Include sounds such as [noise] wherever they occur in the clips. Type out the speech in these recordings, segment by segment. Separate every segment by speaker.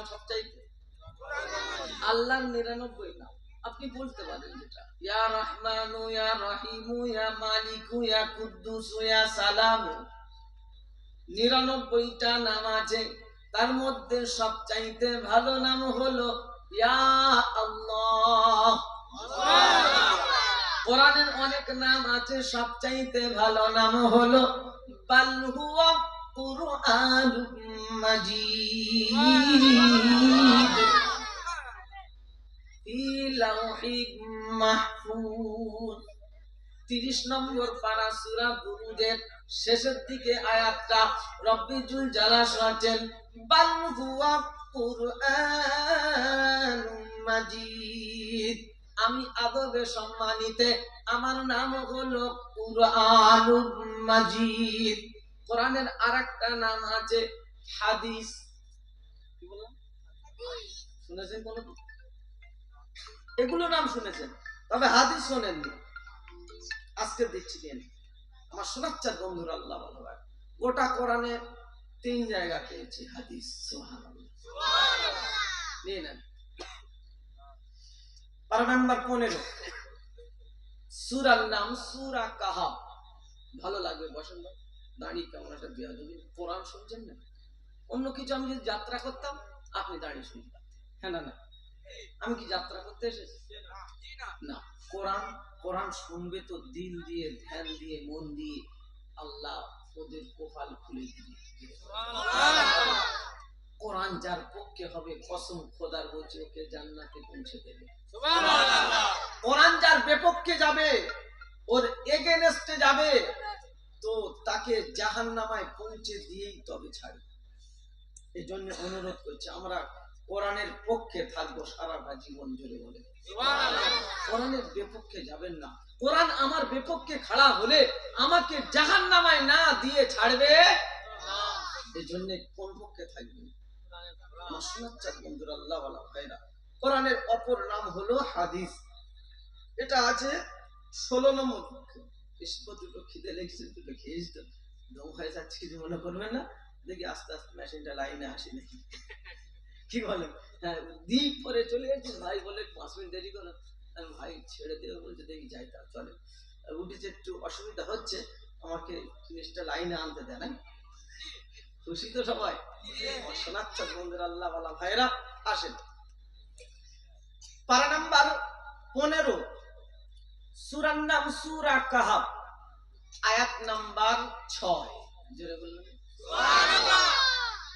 Speaker 1: নাম সবচাইতে নিরানব্বই নাম আপনি বলতে পারেন যেটা। ইয়া ইয়া ইয়া মালিকু, ইয়া ইয়া সালামু। নিরানব্বইটা নাম আছে তার মধ্যে সবচাইতে ভালো নাম হলো, ইয়া আল্লাহ। কোরআনের অনেক নাম আছে, সবচাইতে ভালো নাম হলো, বাল কুরআনুম মাজিদ ফি লাউহিম মাহফুজ 30 নম্বর পারা সূরা বুরুজের শেষের দিকে আয়াতটা রব্বিজুল জালাল শোনাচ্ছেন, বাল হুয়া কুরআনুম মাজিদ। আমি আদবে সম্মানিতে আমার নাম হলো কুরআনুম মাজিদ। কোরআনের আরেকটা নাম আছে হাদিস। কি বললাম? শুনেছেন কোন? এগুলো নাম শুনেছেন। তবে হাদিস শোনেননি। আজকে দেখছি কেন আমার শোনাচ্ছার বন্ধুরা আল্লাহ ভালো হয় গোটা কোরআনে তিন জায়গা পেয়েছি হাদিস নিয়ে নেন। পারা নাম্বার পনেরো। সুরার নাম সুরা কাহা ভালো লাগবে বসেন ভাই। দাঁড়িয়ে কেমন একটা দেওয়া যদি কোরআন শুনছেন না? অন্য কিছু আমি যদি যাত্রা করতাম আপনি দাঁড়িয়ে শুনতেন হ্যাঁ না না। আমি কি যাত্রা করতে এসেছি? না। কোরআন কোরআন শুনবে তো দিল দিয়ে ধ্যান দিয়ে মন দিয়ে আল্লাহ ওদের কপাল খুলে দিবে। কোরআন যার পক্ষে হবে কসম খোদার বলছে ওকে জান্নাতে পৌঁছে দেবে। কোরআন যার বিপক্ষে যাবে ওর এগেনস্টে যাবে। তো তাকে জাহান নামায় পৌঁছে দিয়েই তবে ছাড়বে এই জন্য অনুরোধ করছি আমরা কোরআনের পক্ষে থাকব সারাটা জীবন জুড়ে বলে। কোরআনের বিপক্ষে যাবেন না। কোরআন আমার বিপক্ষে খাড়া হলে আমাকে জাহান নামায় না দিয়ে ছাড়বে। এই জন্য কোন পক্ষে থাকবে বন্ধুরা আল্লাহ ভাইরা কোরআনের অপর নাম হলো হাদিস। এটা আছে ষোলো নম্বর দুটো খিদে লেগেছে দুটো খেয়েছি তো। দম হয়ে যাচ্ছে, কিছু মনে করবেন না। দেখি আস্তে আস্তে মেশিনটা লাইনে আসি নাকি কি বলেন হ্যাঁ দ্বীপ পরে চলে গেছে ভাই বলে পাঁচ মিনিট দেরি করো। ভাই ছেড়ে দেবে, বলছে, দেখি যাই তা চলে। উঠেছে, একটু অসুবিধা হচ্ছে। আমাকে জিনিসটা লাইনে আনতে দেয় না খুশি তো সবাই? শোনাচ্ছেন বন্ধুরা আল্লাহ বালা ভাইরা আসেন। পারা নাম্বার পনেরো। সুরার নাম সুরা কাহাব আয়াত নাম্বার ছয় জোরে বললেন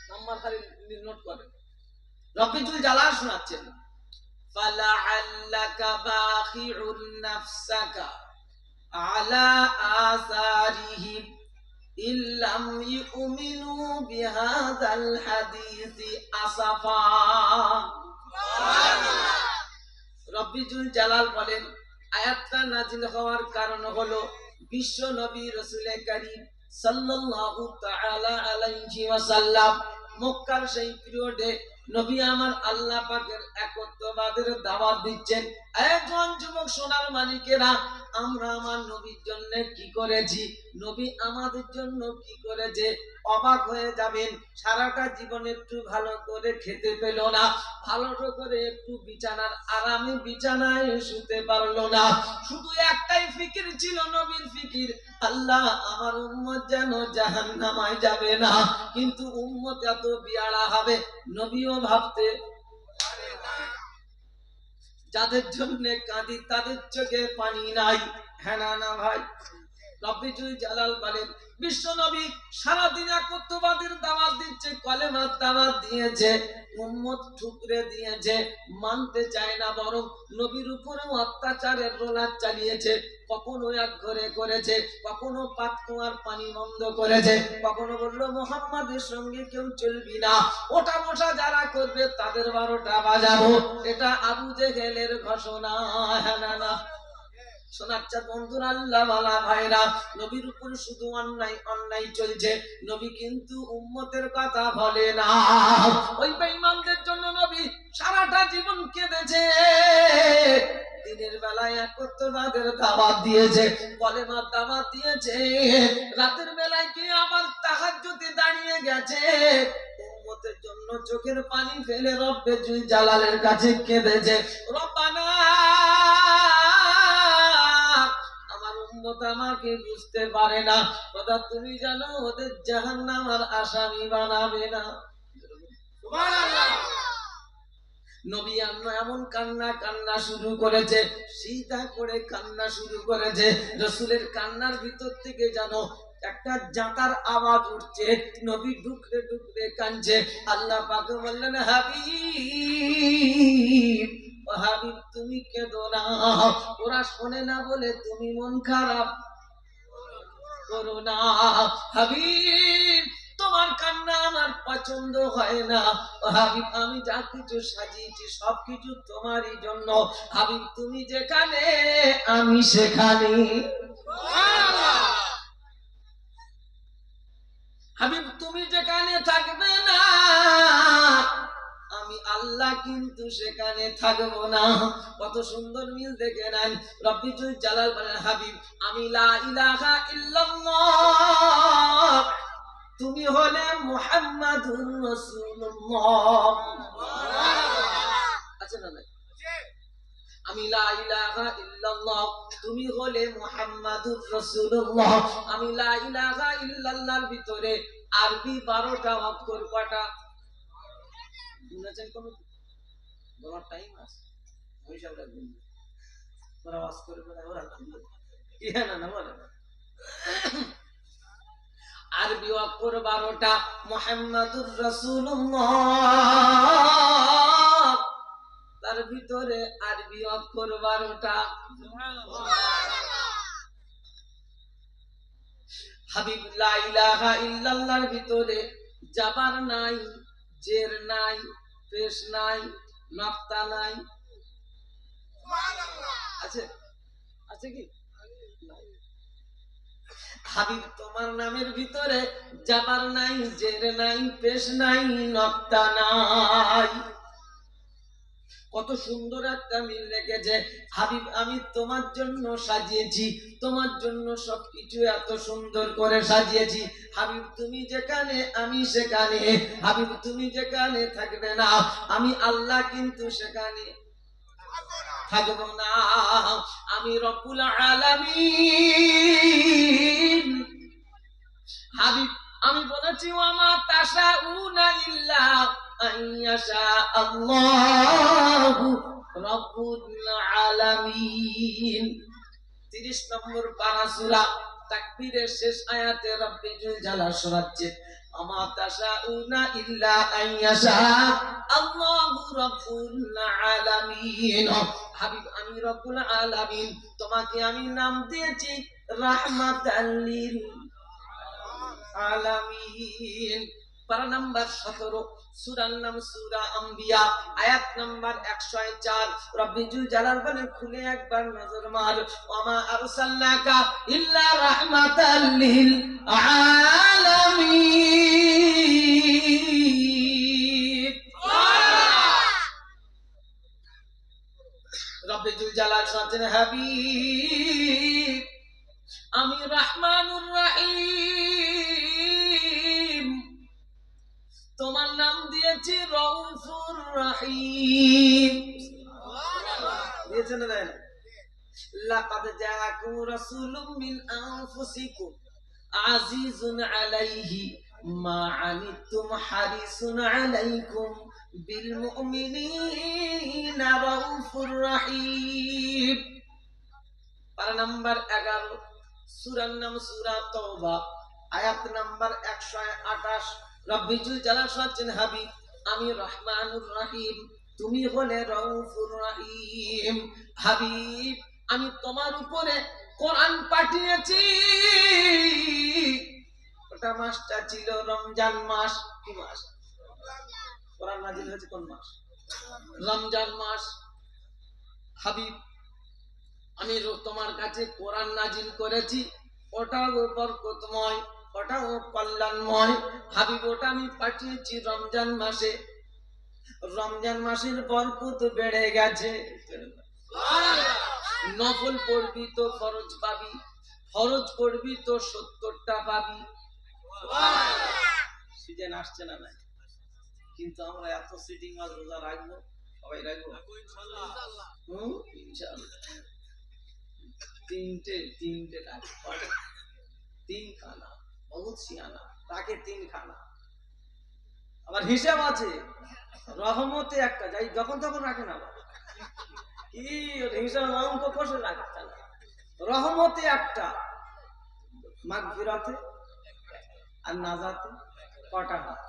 Speaker 1: নাম্বার খালি নোট করেন রফিজুল জালাল শোনাচ্ছেন فلعلك باخع نفسك على آثارهم إن لم يؤمنوا بهذا الحديث أسفا রব্বিজুল জালাল বলেন আয়াতটা নাজিল হওয়ার কারণ হলো বিশ্ব নবী রসুল করিম সাল্লাল্লাহু তাআলা আলাইহি ওয়াসাল্লাম মক্কার সেই পিরিয়ডে নবী আমার আল্লাহ পাকের একত্ববাদের দাওয়াত দিচ্ছেন। একজন যুবক সোনার মালিকেরা আমরা আমার নবীর জন্য কি করেছি? নবী আমাদের জন্য কি করেছে? অবাক হয়ে যাবেন, সারাটা জীবন একটু ভালো করে খেতে পেল না ভালো করে একটু বিছানার আরামে বিছানায় শুতে পারল না। শুধু একটাই ফিকির ছিল নবীর ফিকির, আল্লাহ আমার উম্মত যেন জাহান নামায় যাবে না, কিন্তু উম্মত এত বিয়াড়া হবে, নবীও ভাবতে যাদের জন্য কাঁদি তাদের চোখে পানি নাই। হ্যাঁ না না ভাই? রব্বিজুল জালাল বলেন বিশ্ব নবী সারাদিন একত্ববাদের দাওয়াত দিচ্ছে, কলেমার দাওয়াত দিয়েছে, উম্মত ঠুকরে দিয়েছে, মানতে চায় না বরং নবীর উপরেও অত্যাচারের রোলার চালিয়েছে, কখনো এক ঘরে করেছে, কখনো পাত কুয়ার পানি বন্ধ করেছে, কখনো বলল, মোহাম্মদের সঙ্গে কেউ চলবি না, ওটা বসা যারা করবে তাদের বারোটা বাজাবো। এটা আবু জেহেলের ঘোষণা হ্যাঁ না না। শোনাচ্ছা, বন্ধুরা ভাইরা, নবীর উপর শুধু অন্যায় অন্যায় চলছে। নবী কিন্তু উম্মতের কথা বলে না। ওই বেঈমানদের জন্য নবী সারাটা জীবন কেঁদেছে। দিনের বেলায় একত্রবাদের দাওয়াত দিয়েছে, কলেমার দিয়েছে। রাতের বেলায় কি আবার দাঁড়িয়ে গেছে। উম্মতের জন্য চোখের পানি ফেলে রব্বে জুই জালালের কাছে কেঁদেছে। রব্বানা আমাকে বুঝতে পারে না। কথা তুমি জানো, ওদের আসামি বানাবে না। এমন কান্না কান্না শুরু করেছে সিধা করে কান্না শুরু করেছে। রসুলের কান্নার ভিতর থেকে জানো, একটা জাতার আওয়াজ উঠছে, নবী ঢুকরে ঢুকরে কাঁদছে। আল্লাহ পাকে বললেন, হাবিব তুমি কেঁদো না। ওরা শোনে না বলে, তুমি মন খারাপ করো না। হাবিব, তোমার কান্না আমার পছন্দ হয় না। হাবিব, আমি যা কিছু সাজিয়েছি সবকিছু তোমারই জন্য। হাবিব, তুমি যেখানে, আমি সেখানে। হাবিব, তুমি যেখানে থাকবে না কিন্তু সেখানে থাকব না। কত সুন্দর মিল দেখে নেন। রব্বিজুল জালাল বলেন হাবিব আমি লা ইলাহা ইল্লাল্লাহ। তুমি হলে মুহাম্মাদুর রাসূলুল্লাহ। আছে না আমি লা ইলাহা ইল্লাল্লাহ। তুমি হলে মুহাম্মাদুর রাসূলুল্লাহ। আমি লা ইলাহা ইল্লাল্লাহর ভিতরে আরবি 12টা অক্ষর কটা শুনেছেন কোন বলার টাইম আছে। ওই সবটা গুণ ওরা ওয়াজ করে বলে, ওরা ইয়া না না বলে। আরবি অক্ষর 12টা মুহাম্মাদুর রাসূলুল্লাহ। তার ভিতরে আরবি অক্ষর বারোটা, হাবিব লা ইলাহা ইল্লাল্লাহর ভিতরে জাবার নাই, জের নাই, পেশ নাই নক্তা নাই আছে? আছে কি। হাবিব তোমার নামের ভিতরে যাবার নাই জের নাই পেশ নাই নক্তা নাই। কত সুন্দর একটা মিল রেখেছে। হাবিব, আমি তোমার জন্য সাজিয়েছি, তোমার জন্য সবকিছু এত সুন্দর করে সাজিয়েছি। হাবিব, তুমি যেখানে, আমি সেখানে। হাবিব, তুমি যেখানে থাকবে না, আমি আল্লাহ কিন্তু সেখানে থাকব না। আমি রব্বুল আলামিন। হাবিব, আমি বলেছি আমার তাসা উনা ইল্লা আইয়াশা আল্লাহু রব্বুল আলামিন 30 নম্বর পারা সূরা, তাকবীরের শেষ আয়াতে রব্বিজুল জালাল শোনাচ্ছে, আমা রব্বুল আলামিন। তোমাকে আমি নাম দিয়েছি রাহমাতাল লিল পারা নাম্বার সতেরো সুরার নাম সুরা আম্বিয়া, আয়াত নাম্বার জালাল বলেন খুলে একবার নজর মার। ইল্লা রাহমাতাল লিল আমি রহমানুর রহিম। লাকাদ জাআকুম রাসূলুম মিন আনফুসিকুম আজিজুন আলাইহি মা আনিতুম হারিসুন আলাইকুম বিল মুমিনিনা রাউফুর রহিম। পারা নাম্বার এগারো সুরার নাম সুরা তওবা আয়াত নাম্বার একশো আঠাশ। রব্বিজুল সাচ্ছেন হাবিব আমি রহমানুর রাহিম, তুমি হলে রউফুর রাহিম। হাবিব, আমি তোমার উপরে কোরআন পাঠিয়েছি। ওটা মাসটা ছিল রমজান মাস। কি মাস? কোরআন নাজিল হয়েছে কোন মাস? রমজান মাস। হাবিব, আমি তোমার কাছে কোরআন নাজিল করেছি। ওটাও বরকতময়। ওটাও কল্যাণময়। হাবিব ওটা আমি পাঠিয়েছি রমজান মাসে। রমজান মাসের বরকত বেড়ে গেছে। নফল পড়বি তো ফরজ পাবি, ফরজ করবি তো সত্তরটা পাবি। সিজন আসছে না নাই কিন্তু আমরা এত সিটিং মাছ রোজা রাখব? সবাই রাখব? তিনটে তিনটে তিন খানা বহুত সিয়ানা তাকে তিন খানা আবার হিসাব আছে, রহমতে একটা, যাই যখন তখন রাখে না। কি হিসাব অঙ্ক কষে রাখে। রহমতে একটা মাঘ ফিরাতে আর নাজাতে কটা হাত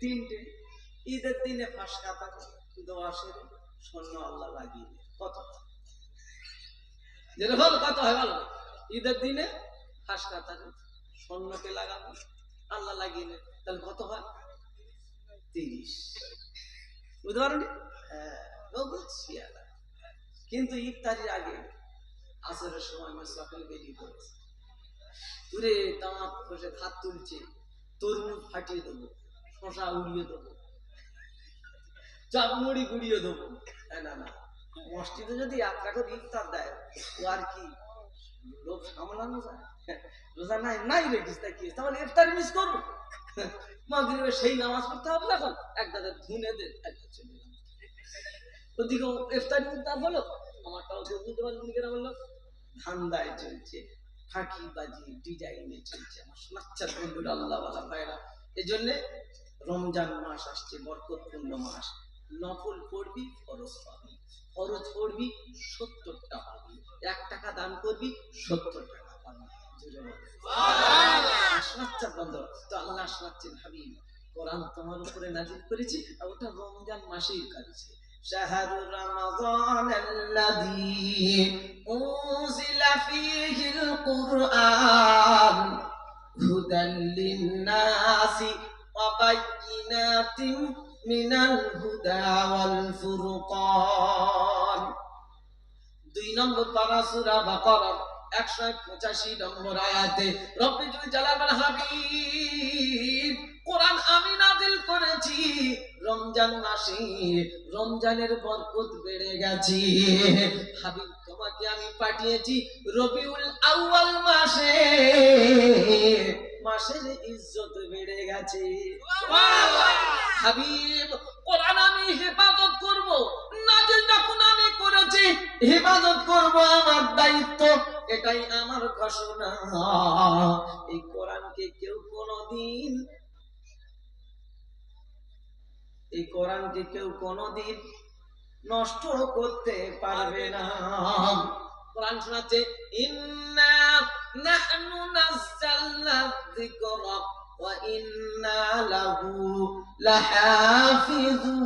Speaker 1: তিনটে, ঈদের দিনে ফাঁস কাতা দোয়া সেরে স্বর্ণ আল্লাহ লাগিয়ে কত? যেটা বল কত হয় বলো ঈদের দিনে ফাঁস কাতারে স্বর্ণকে লাগাবো, আল্লাহ লাগিয়ে নেয় তাহলে কত হয়? তিরিশ। বুঝতে পারোনি হ্যাঁ ও কিন্তু ইফতারির আগে আসরের সময় মেসরাফিল বেরিয়ে পড়েছে। দূরে দাঁত বসে হাত তুলছে, তরমুজ ফাটিয়ে দেবো শশা উড়িয়ে দেবো চাপমুড়ি গুড়িয়ে দেবো। না না মসজিদে যদি যাত্রা করে ইফতার দেয়, তো আর কি? লোক সামলানো যায়? [laughs] রোজা নাই তাই কি তাহলে ইফতার মিস করব? [laughs] সেই নামাজ পড়তে হবে এখন? এক দাদা ধুনে দে একটা চলে। ওদিকে ইফতারি আমারটাও কেউ বুঝতে পারল বলল, ধান্দায় চলছে ডিজাইনে চলছে, আমার আল্লাহ ভাইরা। এই জন্যে রমজান মাস আসছে, বরকতপূর্ণ মাস। নফল পড়বি, ফরজ পাবি। ফরজ পড়বি, সত্তরটা পাবি। এক টাকা দান করবি, সত্তর টাকা পাবি। জোরে বল। শোনাচ্ছেন বন্ধ তো আল্লাহ শোনাচ্ছেন হাবিব কোরআন তোমার উপরে নাজিল করেছি আর ওটা রমজান মাসেই করেছে شهر رمضان الذي أنزل فيه القرآن هدى للناس وبينات من الهدى والفرقان দুই নম্বর পারা সূরা বাকারা একশো পঁচাশি নম্বর আয়াতে, রব্বি জুল জালাল হাবিব কোরআন আমি নাজিল করেছি, রমজান মাসে রমজানের বরকত বেড়ে গেছে। হাবিব, তোমাকে আমি পাঠিয়েছি রবিউল আউয়াল মাসে। মাসের ইজ্জত বেড়ে গেছে। হাবিব কোরআন আমি হেফাজত করব নাজিল যখন আমি করেছি হেফাজত করব আমার দায়িত্ব এটাই আমার ঘোষণা। এই কোরআনকে কেউ কোনোদিন এই কোরআনকে কেউ কোনোদিন নষ্ট করতে পারবে না। কোরআন শোনাচ্ছে ইন্না নাহনু নাযালনা লাহাফিজুন।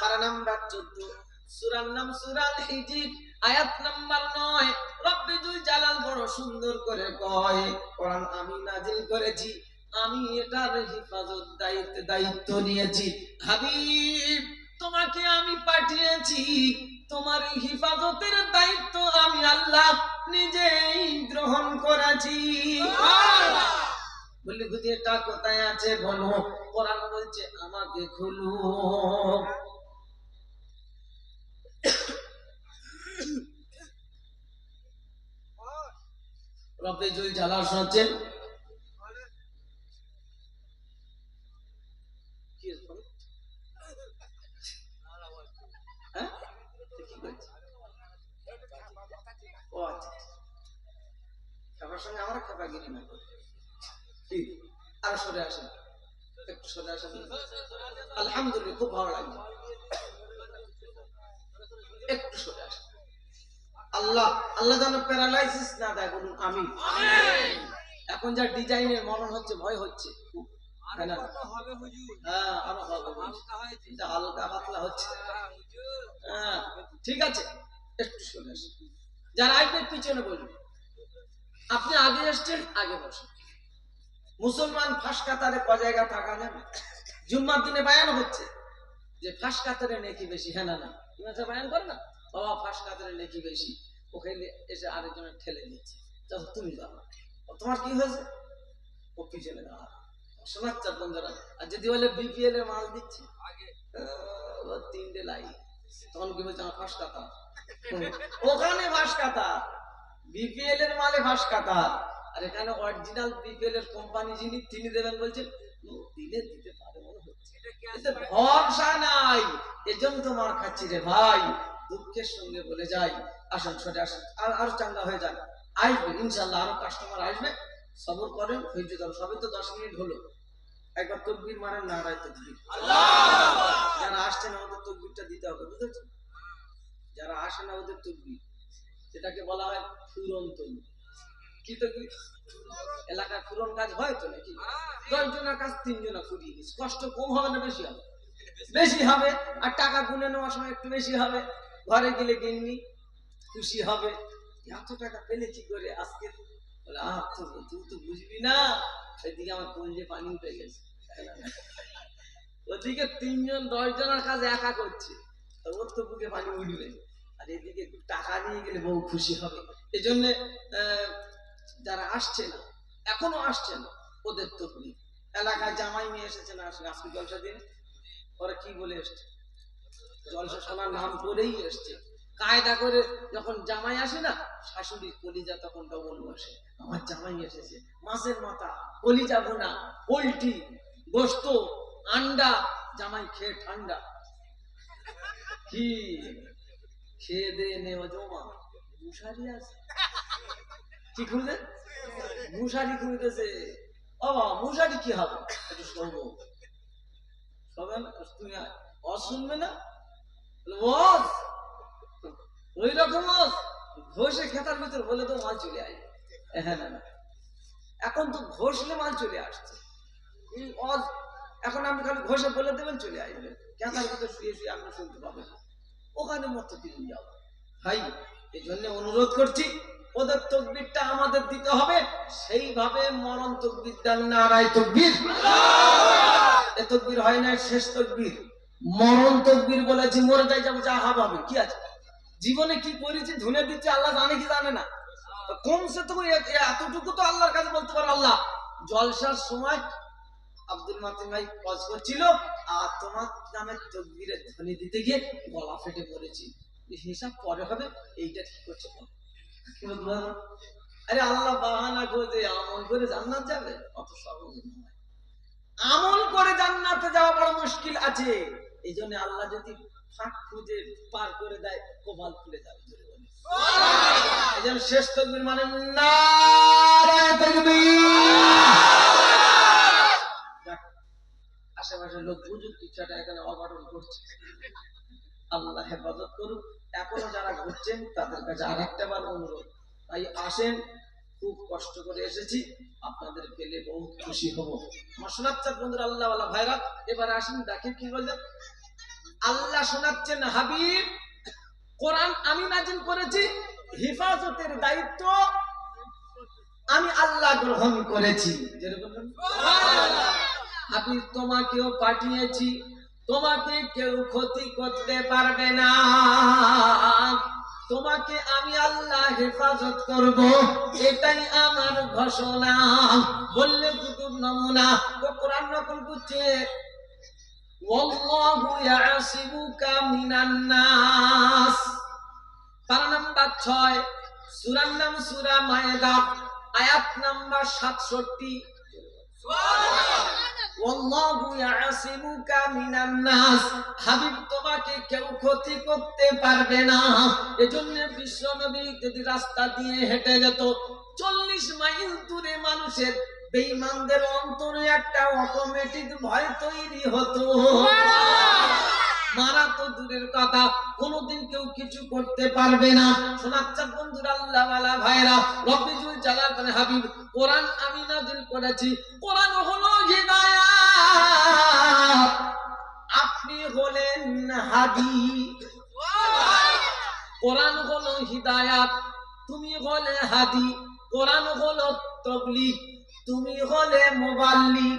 Speaker 1: পারা নাম্বার 14 সূরার নাম সূরাল হিজির আয়াত নাম্বার 9 রব্বি জালাল বড় সুন্দর করে কয় কোরআন আমি নাজিল করেছি আমি এটার হেফাজত দায়িত্ব দায়িত্ব নিয়েছি। হাবিব তোমাকে আমি পাঠিয়েছি তোমার হেফাজতের দায়িত্ব আমি আল্লাহ নিজেই গ্রহণ করেছি। বলি বুঝি এটা কোথায় আছে বলো? কোরআন বলছে আমাকে খুলো। [coughs] রব্বে জুল জালাল শোনাচ্ছেন কি হয়েছে বলো? হ্যাঁ? তো কি করেছে? ও আচ্ছা খাবার সঙ্গে আমার খাপাগিরি না করে। কি? আর সরে আসেন। একটু সরে আসেন। আলহামদুলিল্লাহ খুব ভালো লাগছে একটু সরে আসেন। আল্লাহ আল্লাহ যেন প্যারালাইসিস না দেয় বলুন আমি এখন যা ডিজাইনের মরণ হচ্ছে ভয় হচ্ছে? হ্যাঁ হালকা পাতলা হচ্ছে। হ্যাঁ ঠিক আছে। একটু সরে আসেন। যারা আসবে পিছনে বলুন আপনি আগে এসছেন আগে বসেন। মুসলমান ফাঁস কাতারে ক জায়গা থাকা যাবে জুম্মার দিনে বায়ান হচ্ছে। যে ফাঁস কাতারে নেকি বেশি হ্যাঁ না না। বায়ান করো না? বাবা ফাঁস কাতারে নেকি বেশি। ওখানে এসে আরেকজনের ঠেলে দিচ্ছে চলো তুমি ও তোমার কি হয়েছে? ও পিছনে দাঁড়া শোনাচ্ছে বন্ধুরা। আর যদি বলে বিপিএল এর মাল দিচ্ছে? আহ, তিনটে লাই তখন কি বলছে আমার ফাঁস কাতা ওখানে ফাঁস কাতা বিপিএল এর মালে ফাঁস কাতা আর এখানে অরিজিনাল বিপিএল এর কোম্পানি যিনি তিনি দেবেন বলছেন দিলে দিতে পারে মনে হচ্ছে। ভরসা নাই। এজন্য তো মার খাচ্ছি রে ভাই। দুঃখের সঙ্গে বলে যাই। আসেন ছোটে আসেন। আর আরও চাঙ্গা হয়ে যান। আসবে ইনশাল্লাহ আরও কাস্টমার আসবে। সবর করেন ধৈর্য ধরুন। সবই তো দশ মিনিট হলো। একবার তকবির মারেন না রায় তকবির। যারা আসছেন আমাদের তকবিরটা দিতে হবে বুঝেছেন যারা আসে না ওদের তকবির। যেটাকে বলা হয় ফুরন তকবির কি তকবির এলাকার ফুরন কাজ হয় তো নাকি? দশ জনের কাজ তিন জনা ফুরিয়ে দিস। কষ্ট কম হবে না বেশি হবে? বেশি হবে। আর টাকা গুনে নেওয়ার সময় একটু বেশি হবে। ঘরে গেলে গিন্নি খুশি হবে। এত টাকা পেলে কি করে আজকে? বলে, আহ তুই তো বুঝবি না। সেদিকে আমার কলজে পানি উঠে গেছে। ওদিকে তিনজন, দশজনের কাজ একা করছে। ওর তো বুকে পানি উঠবে। আর এদিকে একটু টাকা নিয়ে গেলে বউ খুশি হবে। এই জন্য যারা আসছে না, এখনও আসছে না, ওদের তো এলাকায় জামাই নিয়ে এসেছে না আসলে আজকে জলসা দিন। ওরা কি বলে এসছে? জলসা শোনার নাম করেই এসছে। কায়দা করে যখন জামাই আসে না, শাশুড়ি কলিজা তখন ডবল বসে। আমার জামাই এসেছে, মাছের মাথা, কলিজা বোনা পোলট্রি, গোস্ত, আন্ডা, জামাই খেয়ে ঠান্ডা। কি? খেয়ে দে নে ও জমা। মুশারি আছে। কি খুঁজে মুশারি বাবা, মুশারি কি হবে? একটু তুমি শুনবে না? ওই রকম ঘষে খেতার ভিতর বলে তো মাল চলে আসবে। হ্যাঁ না না এখন তো ঘষলে মাল চলে আসছে। এখন আপনি খালি ঘষে বলে দেবেন চলে আসবে। খেতার ভিতর শুয়ে শুয়ে আপনি শুনতে পাবেন। ওখানে মতো দিন যাও। ভাই এই জন্য অনুরোধ করছি, ওদের তকবিরটা আমাদের দিতে হবে। সেইভাবে মরণ তকবির দেন নারায় তকবির। এ তকবির হয় না, শেষ তকবির। মরণ তকবির বলেছি মরে যাই, যাব, যা হাব হবে কি আছে? জীবনে কি করেছি, ধুনে দিচ্ছে, আল্লাহ জানে কি জানে না। কমসে তো এতটুকু তো আল্লাহর কাছে বলতে পারো আল্লাহ। জলসার সময় আব্দুল মাতিন ভাই পজ করছিল আর তোমার নামে তকবীরের ধ্বনি দিতে গিয়ে গলা ফেটে পড়েছি। হিসাব পরে হবে এইটা ঠিক করছে? আরে আল্লাহ বাহানা করে আমল করে জান্নাত যাবে? অত সহজ নয়। আমল করে জান্নাতে যাওয়া বড় মুশকিল আছে। এই জন্য আল্লাহ যদি ফাঁক খুঁজে পার করে দেয় কপাল খুলে যাবে। এই জন্য শেষ তকবীর মানে তাকবীর। আশেপাশের লোক বুঝুক ইচ্ছাটা এখানে অঘটন করছে। আল্লাহ হেফাজত করুক। এখনও যারা ঘুরছেন, তাদের কাছে আর একটা বার অনুরোধ। তাই আসেন, খুব কষ্ট করে এসেছি। আপনাদের পেলে বহুত খুশি হব। আমার শোনাচ্ছেন বন্ধুরা আল্লাহ ভাইরা? এবার আসেন দেখে কি বললেন? আল্লাহ শোনাচ্ছেন, হাবিব, কোরআন আমি নাজিল করেছি, হিফাজতের দায়িত্ব আমি আল্লাহ গ্রহণ করেছি। যেরকম আমি তোমাকেও পাঠিয়েছি। তোমাকে কেউ ক্ষতি করতে পারবে না। তোমাকে আমি আল্লাহ হেফাজত করব। এটাই আমার ঘোষণা। বললে কুতুব নমুনা। তো কোরআন নকল করছে। ওয়াল্লাহু ইয়াসিবুকা মিনান নাস। পারা নাম্বার ছয়। সুরার নাম সুরা মায়েদা। আয়াত নাম্বার সাতষট্টি। ওয়াল্লাহু ইয়াসিমুকা মিনান নাস হাবিব তোমাকে কেউ ক্ষতি করতে পারবে না। এজন্য বিশ্বনবী যদি রাস্তা দিয়ে হেঁটে যেত, চল্লিশ মাইল দূরে মানুষের বেঈমানদের অন্তরে একটা অটোমেটিক ভয় তৈরি হতো। মারা তো দূরের কথা, কোনোদিন কেউ কিছু করতে পারবে না। শোনাচ্ছা বন্ধুরা, আল্লাহ ওয়ালা ভাইরা, রব্বিজুল জালাল মানে হাবিব, কোরআন আমি নাজিল করেছি। কোরআন হলো হিদায়াত। আপনি হলেন হাদি কোরআন হলো হিদায়াত। তুমি হলে হাদি। কোরআন হলো তবলিগ। তুমি হলে মোবাল্লিগ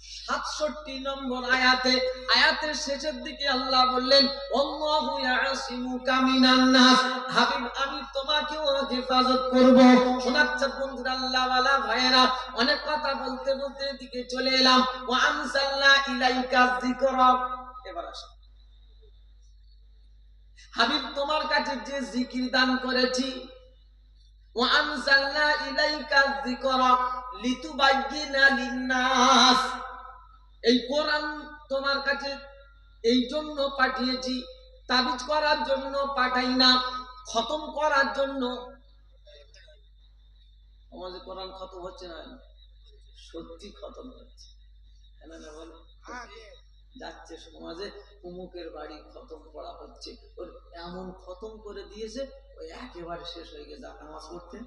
Speaker 1: সাতষট্টি নম্বর আয়াতে, আয়াতের শেষের দিকে আল্লাহ বললেন হাবিব, আমি তোমাকেও হেফাজত করব। শোনাচ্ছে বন্ধুরা, আল্লাহ ওয়ালা ভাইয়েরা, অনেক কথা বলতে বলতে এদিকে চলে এলাম। ওয়া আনসালনা ইলাইকা যিকরা। এবার আসো। হাবিব, তোমার কাছে যে জিকির দান করেছি, ওয়া আনসালনা ইলাইকা যিকরা লিতুবায়্যিনা লিন-নাস। এই কোরআন তোমার কাছে এই জন্য পাঠিয়েছি তাবিজ করার জন্য পাঠাই না খতম করার জন্য। আমাদের কোরআন খতম হচ্ছে না সত্যি খতম হচ্ছে। বলো। যাচ্ছে সমাজে উমুকের বাড়ি খতম করা হচ্ছে ওর এমন খতম করে দিয়েছে ওই একেবারে শেষ হয়ে গেছে। নামাজ পড়তে?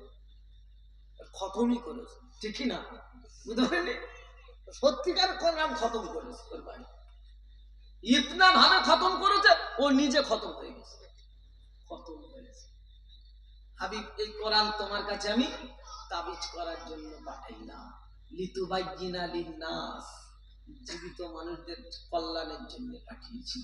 Speaker 1: খতমই করেছে। ঠিকই না? বুঝতে পারলি? সত্যিকার কোরআন খতম করেছে ইতনা ভাবে খতম করেছে ও নিজে খতম হয়ে গেছে। খতম হয়েছে হাবিব এই কোরআন তোমার কাছে আমি তাবিজ করার জন্য পাঠাইলাম। লিতু বাইগিনা নাস জীবিত মানুষদের কল্যাণের জন্য পাঠিয়েছি।